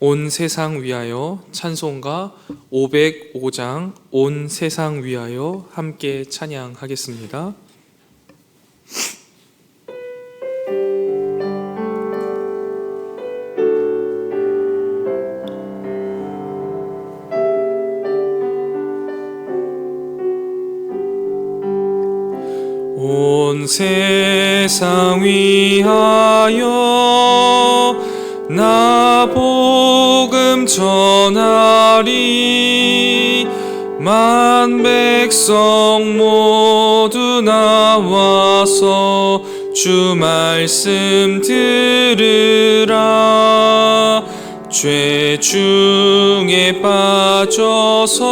온 세상 위하여 찬송가 505장 온 세상 위하여 함께 찬양하겠습니다. 온 세상 위하여 전하리 만 백성 모두 나와서 주 말씀 들으라. 죄 중에 빠져서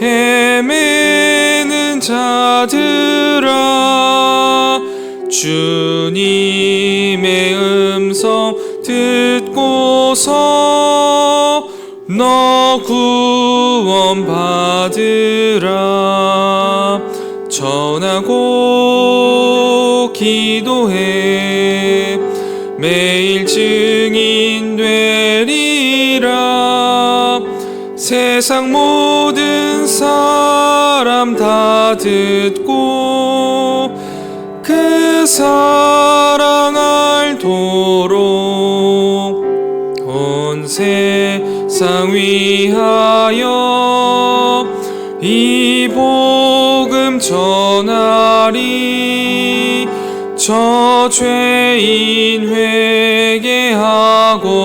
헤매는 자들아. 주님 듣고서 너 구원 받으라. 전하고 기도해. 매일 증인 되리라. 세상 모 세상 위하여 이 복음 전하리 저 죄인 회개하고서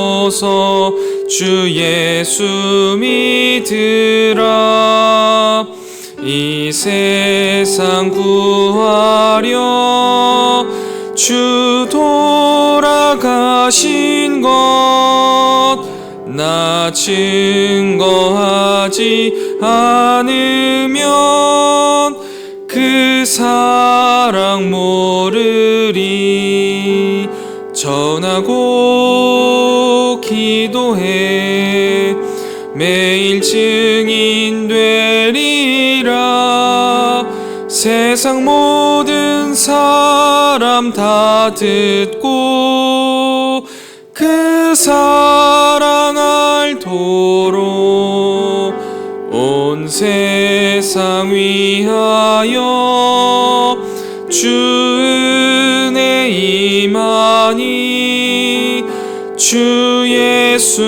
주 예수 믿으라. 이 세상 구하려 주 돌아가신 것나 증거하지 않으면 그 사랑 모르리. 전하고 기도해. 매일 증인 되리라. 세상 모든 사람 다 듣고 그 사랑 알 도록 온 세상 위하여 주 은혜 임하니 주 예수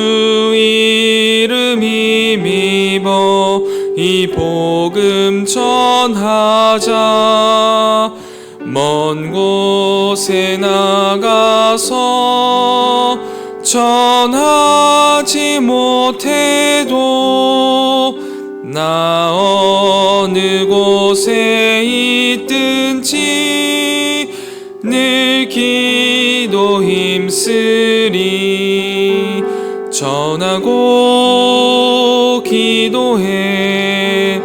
이름 힘입어 이 복음 전하자. 먼 곳에 나가서 전하지 못해도 나 어느 곳에 있든지 늘 기도 힘쓰리. 전하고 기도해.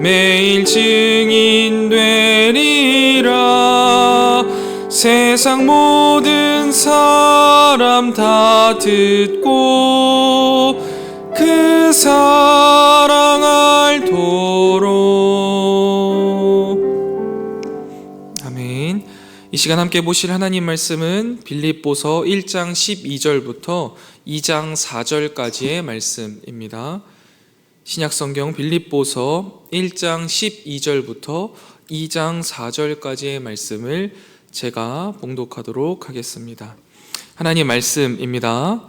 매일 증인 되리라. 세상 모든 사람 다 듣고 그 사랑 알도록 아멘. 이 시간 함께 보실 하나님 말씀은 빌립보서 1장 12절부터 2장 4절까지의 말씀입니다. 신약 성경 빌립보서 1장 12절부터 2장 4절까지의 말씀을 제가 봉독하도록 하겠습니다. 하나님 말씀입니다.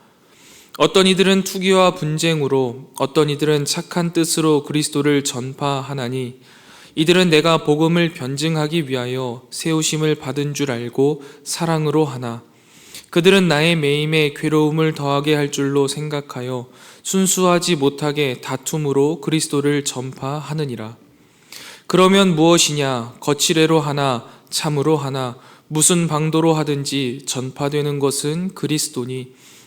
어떤 이들은 투기와 분쟁으로 어떤 이들은 착한 뜻으로 그리스도를 전파하나니 이들은 내가 복음을 변증하기 위하여 세우심을 받은 줄 알고 사랑으로 하나 그들은 나의 매임에 괴로움을 더하게 할 줄로 생각하여 순수하지 못하게 다툼으로 그리스도를 전파하느니라. 그러면 무엇이냐? 거칠애로 하나, 참으로 하나, 무슨 방도로 하든지 전파되는 것은 그리스도니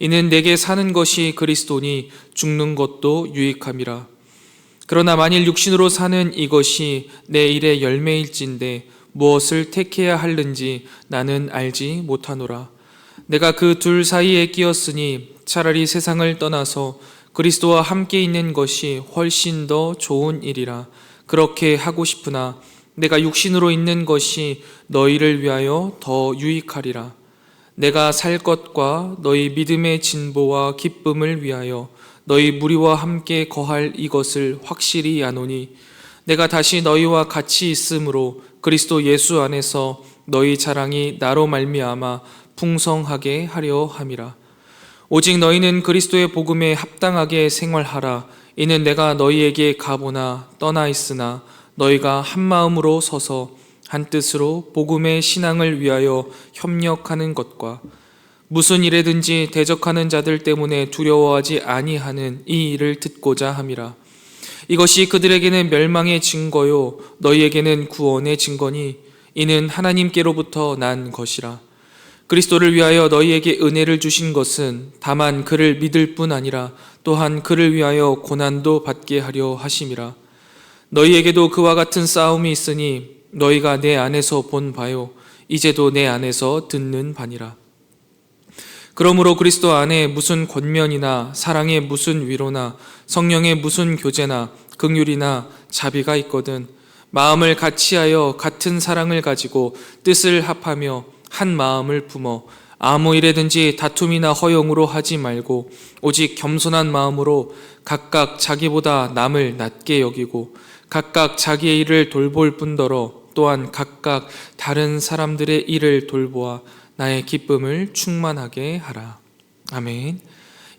이는 내게 사는 것이 그리스도니 죽는 것도 유익함이라. 그러나 만일 육신으로 사는 이것이 내 일의 열매일진데 무엇을 택해야 할는지 나는 알지 못하노라. 내가 그 둘 사이에 끼었으니 차라리 세상을 떠나서 그리스도와 함께 있는 것이 훨씬 더 좋은 일이라. 그렇게 하고 싶으나 내가 육신으로 있는 것이 너희를 위하여 더 유익하리라. 내가 살 것과 너희 믿음의 진보와 기쁨을 위하여 너희 무리와 함께 거할 이것을 확실히 아노니 내가 다시 너희와 같이 있으므로 그리스도 예수 안에서 너희 자랑이 나로 말미암아 풍성하게 하려 함이라. 오직 너희는 그리스도의 복음에 합당하게 생활하라. 이는 내가 너희에게 가보나 떠나 있으나 너희가 한 마음으로 서서 한 뜻으로 복음의 신앙을 위하여 협력하는 것과 무슨 일에든지 대적하는 자들 때문에 두려워하지 아니하는 이 일을 듣고자 함이라. 이것이 그들에게는 멸망의 증거요 너희에게는 구원의 증거니 이는 하나님께로부터 난 것이라. 그리스도를 위하여 너희에게 은혜를 주신 것은 다만 그를 믿을 뿐 아니라 또한 그를 위하여 고난도 받게 하려 하심이라. 너희에게도 그와 같은 싸움이 있으니 너희가 내 안에서 본 바요 이제도 내 안에서 듣는 바니라. 그러므로 그리스도 안에 무슨 권면이나 사랑의 무슨 위로나 성령의 무슨 교제나 긍휼이나 자비가 있거든 마음을 같이하여 같은 사랑을 가지고 뜻을 합하며 한 마음을 품어 아무 일에든지 다툼이나 허용으로 하지 말고 오직 겸손한 마음으로 각각 자기보다 남을 낮게 여기고 각각 자기의 일을 돌볼 뿐더러 또한 각각 다른 사람들의 일을 돌보아 나의 기쁨을 충만하게 하라. 아멘.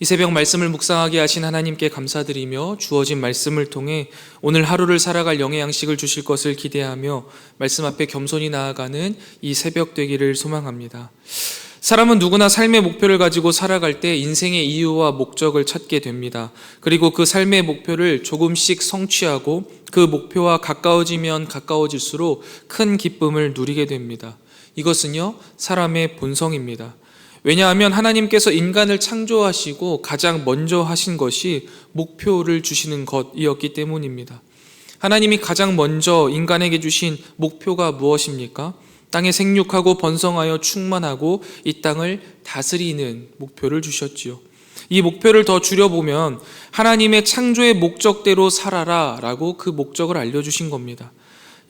이 새벽 말씀을 묵상하게 하신 하나님께 감사드리며 주어진 말씀을 통해 오늘 하루를 살아갈 영의 양식을 주실 것을 기대하며 말씀 앞에 겸손히 나아가는 이 새벽 되기를 소망합니다. 사람은 누구나 삶의 목표를 가지고 살아갈 때 인생의 이유와 목적을 찾게 됩니다. 그리고 그 삶의 목표를 조금씩 성취하고 그 목표와 가까워지면 가까워질수록 큰 기쁨을 누리게 됩니다. 이것은요, 사람의 본성입니다. 왜냐하면 하나님께서 인간을 창조하시고 가장 먼저 하신 것이 목표를 주시는 것이었기 때문입니다. 하나님이 가장 먼저 인간에게 주신 목표가 무엇입니까? 땅에 생육하고 번성하여 충만하고 이 땅을 다스리는 목표를 주셨지요. 이 목표를 더 줄여보면 하나님의 창조의 목적대로 살아라 라고 그 목적을 알려주신 겁니다.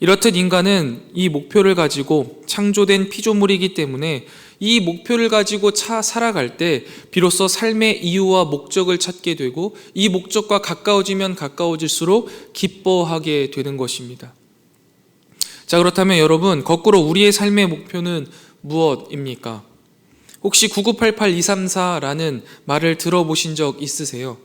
이렇듯 인간은 이 목표를 가지고 창조된 피조물이기 때문에 이 목표를 가지고 차 살아갈 때 비로소 삶의 이유와 목적을 찾게 되고 이 목적과 가까워지면 가까워질수록 기뻐하게 되는 것입니다. 자, 그렇다면 여러분, 거꾸로 우리의 삶의 목표는 무엇입니까? 혹시 9988-234라는 말을 들어보신 적 있으세요?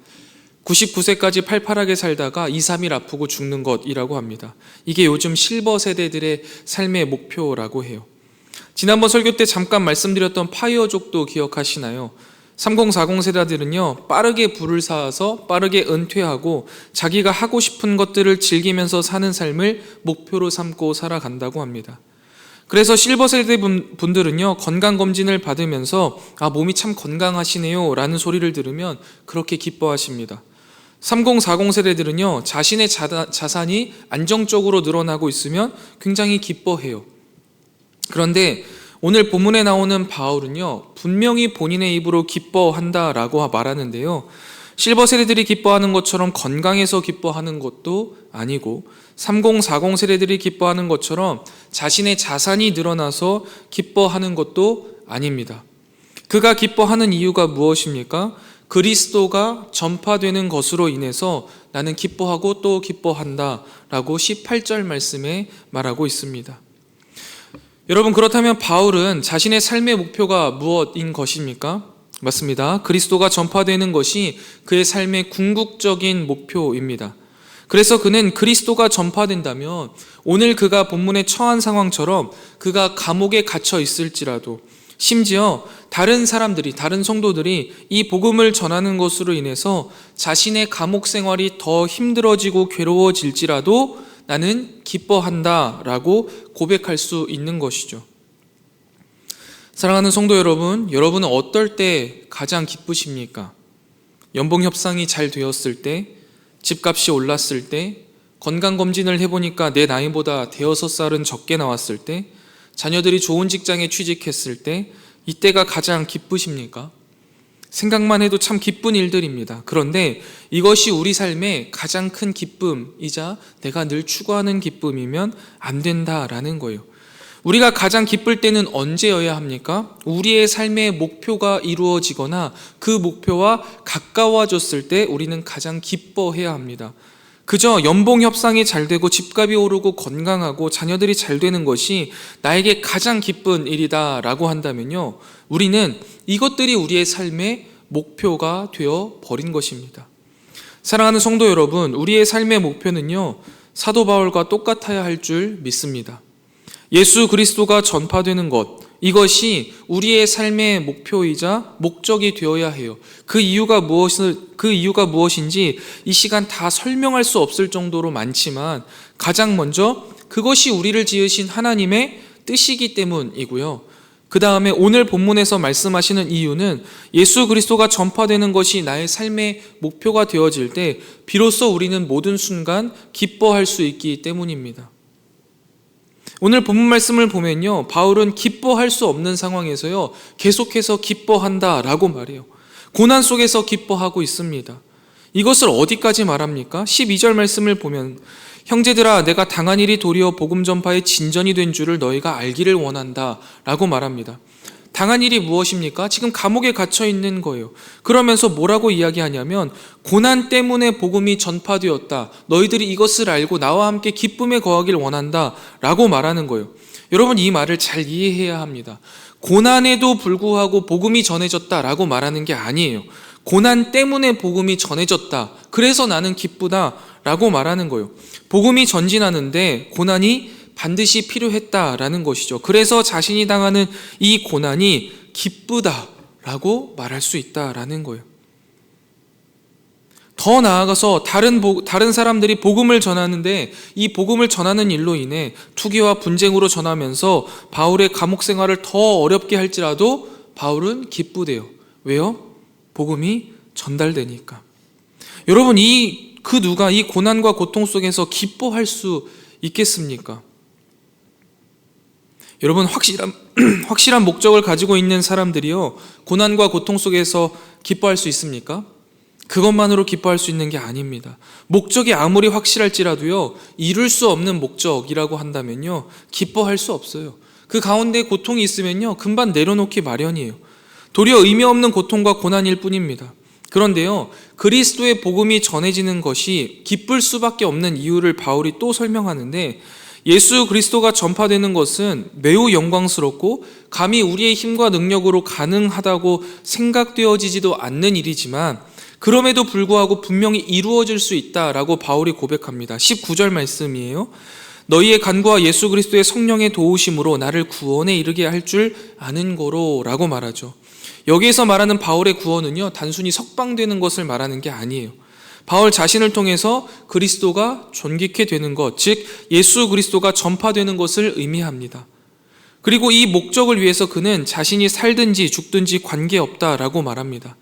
99세까지 팔팔하게 살다가 2, 3일 아프고 죽는 것이라고 합니다. 이게 요즘 실버 세대들의 삶의 목표라고 해요. 지난번 설교 때 잠깐 말씀드렸던 파이어족도 기억하시나요? 3040 세대들은요, 빠르게 부를 쌓아서 빠르게 은퇴하고 자기가 하고 싶은 것들을 즐기면서 사는 삶을 목표로 삼고 살아간다고 합니다. 그래서 실버 세대 분- 분들은요, 건강검진을 받으면서, 아, 몸이 참 건강하시네요. 라는 소리를 들으면 그렇게 기뻐하십니다. 3040 세대들은요, 자신의 자, 자산이 안정적으로 늘어나고 있으면 굉장히 기뻐해요. 그런데 오늘 본문에 나오는 바울은요, 분명히 본인의 입으로 기뻐한다 라고 말하는데요. 실버 세대들이 기뻐하는 것처럼 건강해서 기뻐하는 것도 아니고 3040 세대들이 기뻐하는 것처럼 자신의 자산이 늘어나서 기뻐하는 것도 아닙니다. 그가 기뻐하는 이유가 무엇입니까? 그리스도가 전파되는 것으로 인해서 나는 기뻐하고 또 기뻐한다 라고 18절 말씀에 말하고 있습니다. 여러분, 그렇다면 바울은 자신의 삶의 목표가 무엇인 것입니까? 맞습니다. 그리스도가 전파되는 것이 그의 삶의 궁극적인 목표입니다. 그래서 그는 그리스도가 전파된다면 오늘 그가 본문에 처한 상황처럼 그가 감옥에 갇혀 있을지라도 심지어 다른 사람들이, 다른 성도들이 이 복음을 전하는 것으로 인해서 자신의 감옥 생활이 더 힘들어지고 괴로워질지라도 나는 기뻐한다 라고 고백할 수 있는 것이죠. 사랑하는 성도 여러분, 여러분은 어떨 때 가장 기쁘십니까? 연봉 협상이 잘 되었을 때, 집값이 올랐을 때, 건강검진을 해보니까 내 나이보다 대여섯 살은 적게 나왔을 때, 자녀들이 좋은 직장에 취직했을 때, 이때가 가장 기쁘십니까? 생각만 해도 참 기쁜 일들입니다. 그런데 이것이 우리 삶의 가장 큰 기쁨이자 내가 늘 추구하는 기쁨이면 안 된다라는 거예요. 우리가 가장 기쁠 때는 언제여야 합니까? 우리의 삶의 목표가 이루어지거나 그 목표와 가까워졌을 때 우리는 가장 기뻐해야 합니다. 그저 연봉 협상이 잘 되고 집값이 오르고 건강하고 자녀들이 잘 되는 것이 나에게 가장 기쁜 일이다라고 한다면요. 우리는 이것들이 우리의 삶의 목표가 되어 버린 것입니다. 사랑하는 성도 여러분, 우리의 삶의 목표는요. 사도 바울과 똑같아야 할 줄 믿습니다. 예수 그리스도가 전파되는 것, 이것이 우리의 삶의 목표이자 목적이 되어야 해요. 그 이유가 무엇을, 그 이유가 무엇인지 이 시간 다 설명할 수 없을 정도로 많지만 가장 먼저 그것이 우리를 지으신 하나님의 뜻이기 때문이고요. 그 다음에 오늘 본문에서 말씀하시는 이유는 예수 그리스도가 전파되는 것이 나의 삶의 목표가 되어질 때 비로소 우리는 모든 순간 기뻐할 수 있기 때문입니다. 오늘 본문 말씀을 보면요. 바울은 기뻐할 수 없는 상황에서요. 계속해서 기뻐한다라고 말해요. 고난 속에서 기뻐하고 있습니다. 이것을 어디까지 말합니까? 12절 말씀을 보면 형제들아 내가 당한 일이 도리어 복음 전파의 진전이 된 줄을 너희가 알기를 원한다라고 말합니다. 당한 일이 무엇입니까? 지금 감옥에 갇혀 있는 거예요. 그러면서 뭐라고 이야기하냐면 고난 때문에 복음이 전파되었다. 너희들이 이것을 알고 나와 함께 기쁨에 거하길 원한다라고 말하는 거예요. 여러분 이 말을 잘 이해해야 합니다. 고난에도 불구하고 복음이 전해졌다라고 말하는 게 아니에요. 고난 때문에 복음이 전해졌다. 그래서 나는 기쁘다라고 말하는 거예요. 복음이 전진하는데 고난이 반드시 필요했다라는 것이죠. 그래서 자신이 당하는 이 고난이 기쁘다라고 말할 수 있다라는 거예요. 더 나아가서 다른 복- 다른 사람들이 복음을 전하는데 이 복음을 전하는 일로 인해 투기와 분쟁으로 전하면서 바울의 감옥 생활을 더 어렵게 할지라도 바울은 기쁘대요. 왜요? 복음이 전달되니까. 여러분 이 그 누가 이 고난과 고통 속에서 기뻐할 수 있겠습니까? 여러분 확실한 확실한 목적을 가지고 있는 사람들이요 고난과 고통 속에서 기뻐할 수 있습니까? 그것만으로 기뻐할 수 있는 게 아닙니다. 목적이 아무리 확실할지라도요 이룰 수 없는 목적이라고 한다면요 기뻐할 수 없어요. 그 가운데 고통이 있으면요 금방 내려놓기 마련이에요. 도리어 의미 없는 고통과 고난일 뿐입니다. 그런데요, 그리스도의 복음이 전해지는 것이 기쁠 수밖에 없는 이유를 바울이 또 설명하는데 예수 그리스도가 전파되는 것은 매우 영광스럽고 감히 우리의 힘과 능력으로 가능하다고 생각되어지지도 않는 일이지만 그럼에도 불구하고 분명히 이루어질 수 있다라고 바울이 고백합니다. 19절 말씀이에요. 너희의 간구와 예수 그리스도의 성령의 도우심으로 나를 구원에 이르게 할 줄 아는 거로라고 말하죠. 여기에서 말하는 바울의 구원은요, 단순히 석방되는 것을 말하는 게 아니에요. 바울 자신을 통해서 그리스도가 존귀케 되는 것, 즉 예수 그리스도가 전파되는 것을 의미합니다. 그리고 이 목적을 위해서 그는 자신이 살든지 죽든지 관계없다라고 말합니다.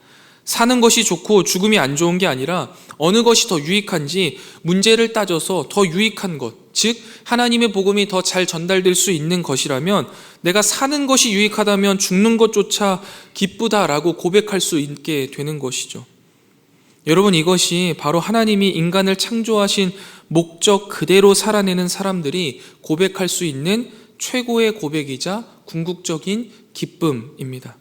사는 것이 좋고 죽음이 안 좋은 게 아니라 어느 것이 더 유익한지 문제를 따져서 더 유익한 것, 즉 하나님의 복음이 더 잘 전달될 수 있는 것이라면 내가 사는 것이 유익하다면 죽는 것조차 기쁘다라고 고백할 수 있게 되는 것이죠. 여러분 이것이 바로 하나님이 인간을 창조하신 목적 그대로 살아내는 사람들이 고백할 수 있는 최고의 고백이자 궁극적인 기쁨입니다.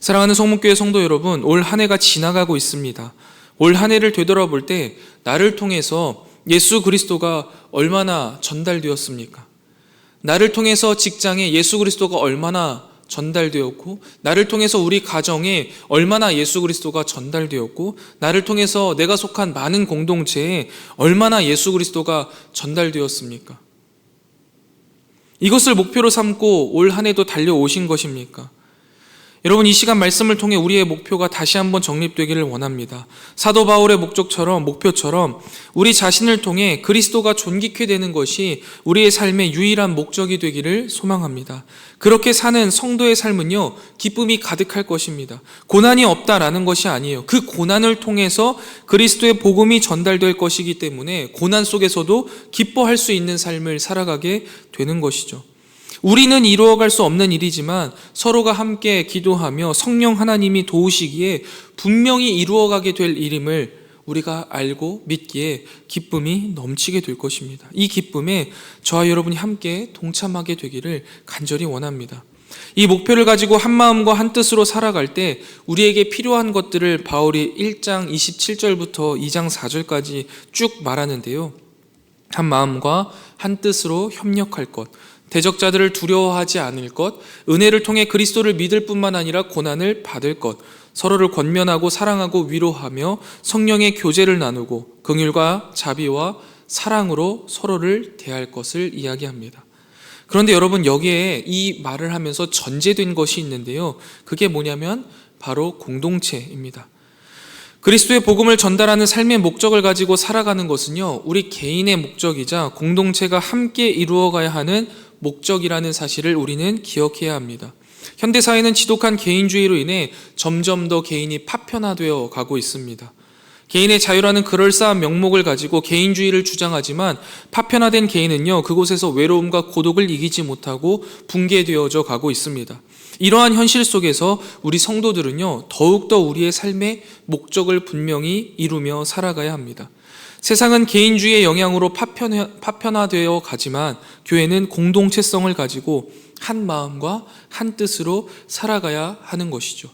사랑하는 성목교회 성도 여러분, 올 한 해가 지나가고 있습니다. 올 한 해를 되돌아볼 때 나를 통해서 예수 그리스도가 얼마나 전달되었습니까? 나를 통해서 직장에 예수 그리스도가 얼마나 전달되었고, 나를 통해서 우리 가정에 얼마나 예수 그리스도가 전달되었고, 나를 통해서 내가 속한 많은 공동체에 얼마나 예수 그리스도가 전달되었습니까? 이것을 목표로 삼고 올 한 해도 달려오신 것입니까? 여러분 이 시간 말씀을 통해 우리의 목표가 다시 한번 정립되기를 원합니다. 사도 바울의 목적처럼 목표처럼 우리 자신을 통해 그리스도가 존귀케 되는 것이 우리의 삶의 유일한 목적이 되기를 소망합니다. 그렇게 사는 성도의 삶은요 기쁨이 가득할 것입니다. 고난이 없다라는 것이 아니에요. 그 고난을 통해서 그리스도의 복음이 전달될 것이기 때문에 고난 속에서도 기뻐할 수 있는 삶을 살아가게 되는 것이죠. 우리는 이루어갈 수 없는 일이지만 서로가 함께 기도하며 성령 하나님이 도우시기에 분명히 이루어가게 될 일임을 우리가 알고 믿기에 기쁨이 넘치게 될 것입니다. 이 기쁨에 저와 여러분이 함께 동참하게 되기를 간절히 원합니다. 이 목표를 가지고 한 마음과 한 뜻으로 살아갈 때 우리에게 필요한 것들을 바울이 1장 27절부터 2장 4절까지 쭉 말하는데요. 한 마음과 한 뜻으로 협력할 것, 대적자들을 두려워하지 않을 것, 은혜를 통해 그리스도를 믿을 뿐만 아니라 고난을 받을 것, 서로를 권면하고 사랑하고 위로하며 성령의 교제를 나누고 긍휼과 자비와 사랑으로 서로를 대할 것을 이야기합니다. 그런데 여러분 여기에 이 말을 하면서 전제된 것이 있는데요. 그게 뭐냐면 바로 공동체입니다. 그리스도의 복음을 전달하는 삶의 목적을 가지고 살아가는 것은요, 우리 개인의 목적이자 공동체가 함께 이루어가야 하는 목적이라는 사실을 우리는 기억해야 합니다. 현대 사회는 지독한 개인주의로 인해 점점 더 개인이 파편화되어 가고 있습니다. 개인의 자유라는 그럴싸한 명목을 가지고 개인주의를 주장하지만 파편화된 개인은요, 그곳에서 외로움과 고독을 이기지 못하고 붕괴되어져 가고 있습니다. 이러한 현실 속에서 우리 성도들은요, 더욱더 우리의 삶의 목적을 분명히 이루며 살아가야 합니다. 세상은 개인주의의 영향으로 파편 화, 되어 가지만 교회는 공동체성을 가지고 한 마음과 한 뜻으로 살아가야 하는 것이죠.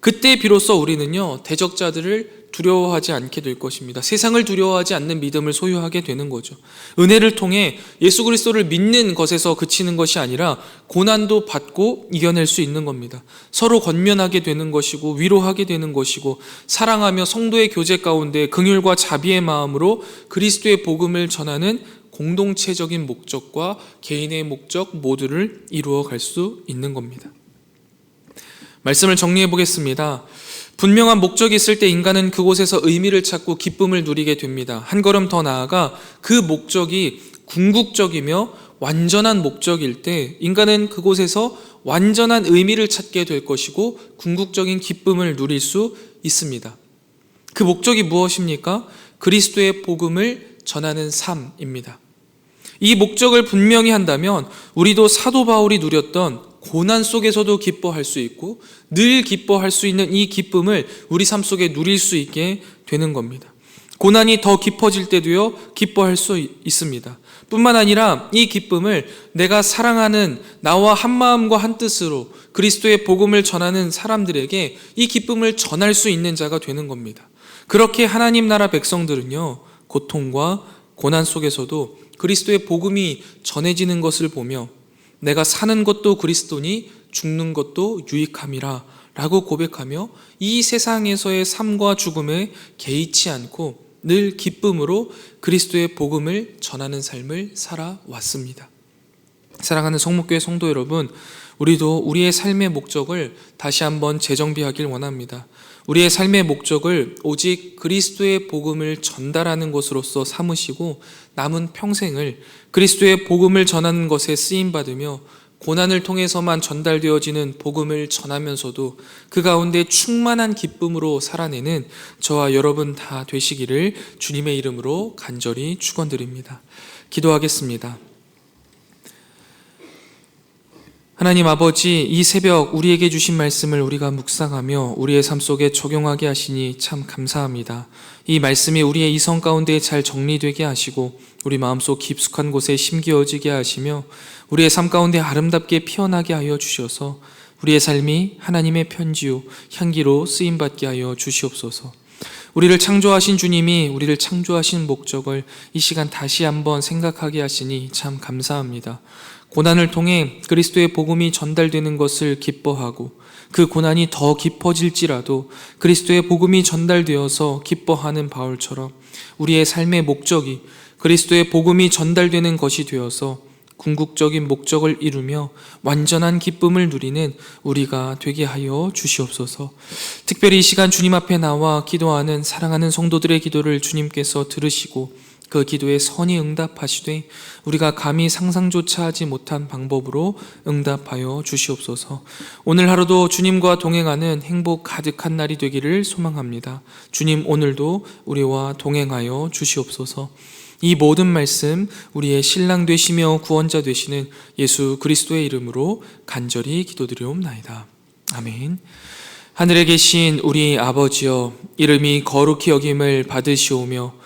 그때 비로소 우리는요, 대적자들을 두려워하지 않게 될 것입니다. 세상을 두려워하지 않는 믿음을 소유하게 되는 거죠. 은혜를 통해 예수 그리스도를 믿는 것에서 그치는 것이 아니라 고난도 받고 이겨낼 수 있는 겁니다. 서로 권면하게 되는 것이고 위로하게 되는 것이고 사랑하며 성도의 교제 가운데 긍휼과 자비의 마음으로 그리스도의 복음을 전하는 공동체적인 목적과 개인의 목적 모두를 이루어 갈 수 있는 겁니다. 말씀을 정리해 보겠습니다. 분명한 목적이 있을 때 인간은 그곳에서 의미를 찾고 기쁨을 누리게 됩니다. 한 걸음 더 나아가 그 목적이 궁극적이며 완전한 목적일 때 인간은 그곳에서 완전한 의미를 찾게 될 것이고 궁극적인 기쁨을 누릴 수 있습니다. 그 목적이 무엇입니까? 그리스도의 복음을 전하는 삶입니다. 이 목적을 분명히 한다면 우리도 사도 바울이 누렸던 고난 속에서도 기뻐할 수 있고 늘 기뻐할 수 있는 이 기쁨을 우리 삶 속에 누릴 수 있게 되는 겁니다. 고난이 더 깊어질 때도요, 기뻐할 수 있습니다. 뿐만 아니라 이 기쁨을 내가 사랑하는 나와 한 마음과 한 뜻으로 그리스도의 복음을 전하는 사람들에게 이 기쁨을 전할 수 있는 자가 되는 겁니다. 그렇게 하나님 나라 백성들은요, 고통과 고난 속에서도 그리스도의 복음이 전해지는 것을 보며 내가 사는 것도 그리스도니 죽는 것도 유익함이라 라고 고백하며 이 세상에서의 삶과 죽음에 개의치 않고 늘 기쁨으로 그리스도의 복음을 전하는 삶을 살아왔습니다. 사랑하는 성목교회 성도 여러분, 우리도 우리의 삶의 목적을 다시 한번 재정비하길 원합니다. 우리의 삶의 목적을 오직 그리스도의 복음을 전달하는 것으로서 삼으시고 남은 평생을 그리스도의 복음을 전하는 것에 쓰임 받으며 고난을 통해서만 전달되어지는 복음을 전하면서도 그 가운데 충만한 기쁨으로 살아내는 저와 여러분 다 되시기를 주님의 이름으로 간절히 축원드립니다. 기도하겠습니다. 하나님 아버지, 이 새벽 우리에게 주신 말씀을 우리가 묵상하며 우리의 삶 속에 적용하게 하시니 참 감사합니다. 이 말씀이 우리의 이성 가운데 잘 정리되게 하시고 우리 마음속 깊숙한 곳에 심기어지게 하시며 우리의 삶 가운데 아름답게 피어나게 하여 주셔서 우리의 삶이 하나님의 편지요 향기로 쓰임 받게 하여 주시옵소서. 우리를 창조하신 주님이 우리를 창조하신 목적을 이 시간 다시 한번 생각하게 하시니 참 감사합니다. 고난을 통해 그리스도의 복음이 전달되는 것을 기뻐하고 그 고난이 더 깊어질지라도 그리스도의 복음이 전달되어서 기뻐하는 바울처럼 우리의 삶의 목적이 그리스도의 복음이 전달되는 것이 되어서 궁극적인 목적을 이루며 완전한 기쁨을 누리는 우리가 되게 하여 주시옵소서. 특별히 이 시간 주님 앞에 나와 기도하는 사랑하는 성도들의 기도를 주님께서 들으시고 그 기도에 선이 응답하시되 우리가 감히 상상조차 하지 못한 방법으로 응답하여 주시옵소서. 오늘 하루도 주님과 동행하는 행복 가득한 날이 되기를 소망합니다. 주님 오늘도 우리와 동행하여 주시옵소서. 이 모든 말씀 우리의 신랑 되시며 구원자 되시는 예수 그리스도의 이름으로 간절히 기도드리옵나이다. 아멘. 하늘에 계신 우리 아버지여 이름이 거룩히 여김을 받으시오며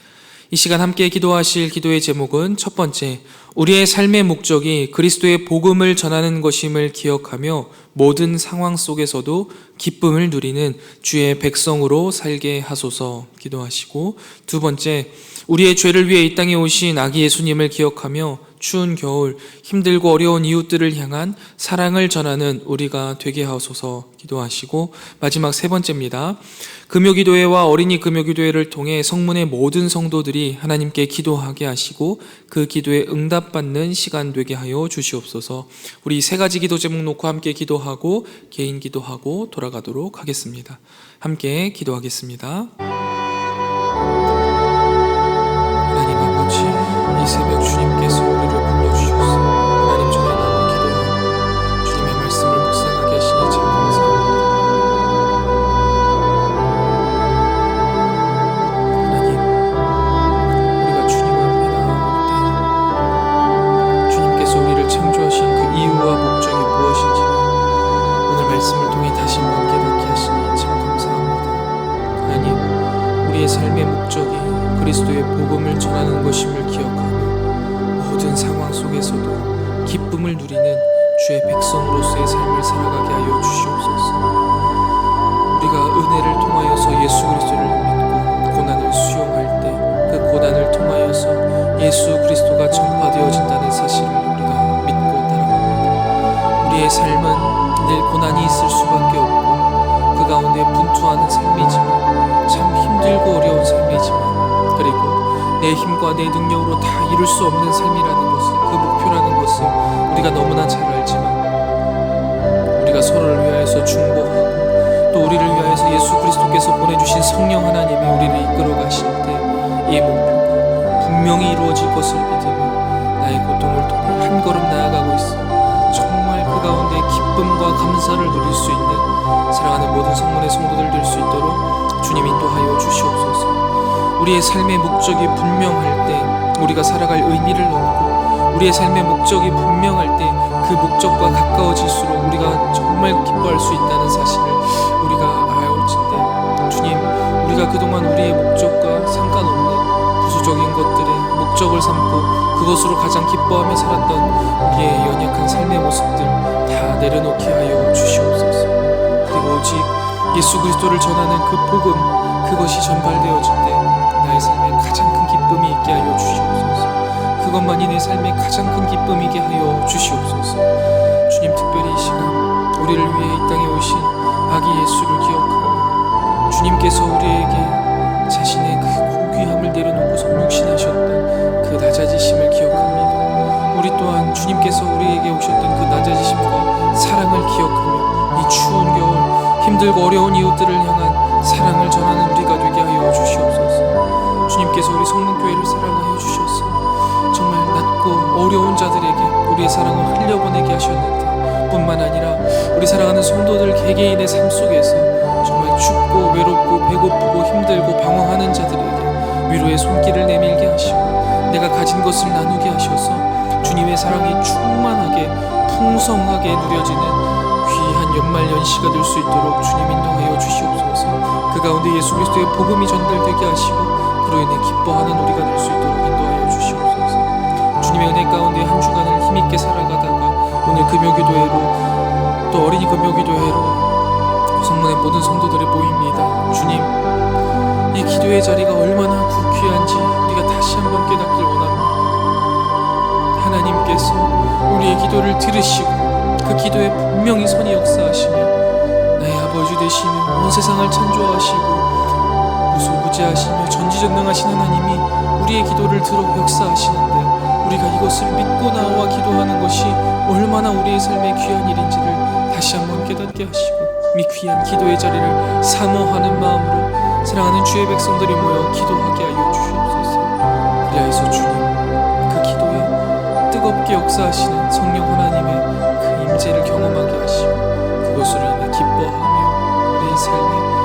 이 시간 함께 기도하실 기도의 제목은 첫 번째, 우리의 삶의 목적이 그리스도의 복음을 전하는 것임을 기억하며 모든 상황 속에서도 기쁨을 누리는 주의 백성으로 살게 하소서 기도하시고 두 번째, 우리의 죄를 위해 이 땅에 오신 아기 예수님을 기억하며 추운 겨울 힘들고 어려운 이웃들을 향한 사랑을 전하는 우리가 되게 하소서 기도하시고 마지막 세 번째입니다. 금요기도회와 어린이 금요기도회를 통해 성문의 모든 성도들이 하나님께 기도하게 하시고 그 기도에 응답받는 시간 되게 하여 주시옵소서. 우리 세 가지 기도 제목 놓고 함께 기도 하고 개인 기도하고 돌아가도록 하겠습니다. 함께 기도하겠습니다. 그리스도의 복음을 전하는 것임을 기억하며 모든 상황 속에서도 기쁨을 누리는 주의 백성으로서의 삶을 살아가게 하여 주시옵소서. 우리가 은혜를 통하여서 예수 그리스도를 믿고 고난을 수용할 때 그 고난을 통하여서 예수 내 힘과 내 능력으로 다 이룰 수 없는 삶이라는 것을 그 목표라는 것을 우리가 너무나 잘 알지만 우리가 서로를 위하여서 중보하고 또 우리를 위하여서 예수 그리스도께서 보내주신 성령 하나님이 우리를 이끌어 가실 때 이 목표가 분명히 이루어질 것을 믿으며 나의 고통을 통해 한 걸음 나아가고 있어 정말 그 가운데 기쁨과 감사를 누릴 수 있는 사랑하는 모든 성문의 성도들 될 수 있도록 주님 인도하여 주시옵소서 우리의 삶의 목적이 분명할 때 우리가 살아갈 의미를 얻고 우리의 삶의 목적이 분명할 때 그 목적과 가까워질수록 우리가 정말 기뻐할 수 있다는 사실을 우리가 알아올진데 주님 우리가 그동안 우리의 목적과 상관없는 세속적인 것들에 목적을 삼고 그것으로 가장 기뻐하며 살았던 우리의 연약한 삶의 모습들 다 내려놓게 하여 주시옵소서. 그리고 오직 예수 그리스도를 전하는 그 복음 그것이 전달되어질 때 그것만이 내 삶의 가장 큰 기쁨이게 하여 주시옵소서. 주님 특별히 이 시간 우리를 위해 이 땅에 오신 아기 예수를 기억하고 주님께서 우리에게 자신의 그 고귀함을 내려놓고 성육신하셨던 그 낮아지심을 기억합니다. 우리 또한 주님께서 우리에게 오셨던 그 낮아지심과 사랑을 기억하며 이 추운 겨울 힘들고 어려운 이웃들을 향한 사랑을 전하는 우리가 되게 하여 주시옵소서. 주님께서 우리 성문교회를 사랑하여 낮고 어려운 자들에게 우리의 사랑을 흘려보내게 하셨는데 뿐만 아니라 우리 사랑하는 성도들 개개인의 삶 속에서 정말 춥고 외롭고 배고프고 힘들고 방황하는 자들에게 위로의 손길을 내밀게 하시고 내가 가진 것을 나누게 하셔서 주님의 사랑이 충만하게 풍성하게 누려지는 귀한 연말 연시가 될 수 있도록 주님 인도하여 주시옵소서. 그 가운데 예수 그리스도의 복음이 전달되게 하시고 그로 인해 기뻐하는 우리가 될 수 있도록 인도하여 주님의 은혜 가운데 한 주간을 힘있게 살아가다가 오늘 금요기도회로 또 어린이 금요기도회로 성문의 모든 성도들이 모입니다. 주님, 이 기도의 자리가 얼마나 귀한지 우리가 다시 한번 깨닫길 원합니다. 하나님께서 우리의 기도를 들으시고 그 기도에 분명히 선이 역사하시며 나의 아버지 되시며 온 세상을 창조하시고 무소부재하시며 전지전능하신 하나님이 우리의 기도를 들어 역사하시는데 우리가 이것을 믿고 나와 기도하는 것이 얼마나 우리의 삶의 귀한 일인지를 다시 한번 깨닫게 하시고 이 귀한 기도의 자리를 사모하는 마음으로 사랑하는 주의 백성들이 모여 기도하게 하여 주시옵소서. 그리하여서 주님 그 기도에 뜨겁게 역사하시는 성령 하나님의 그 임재를 경험하게 하시고 그것으로 인해 기뻐하며 우리의 삶에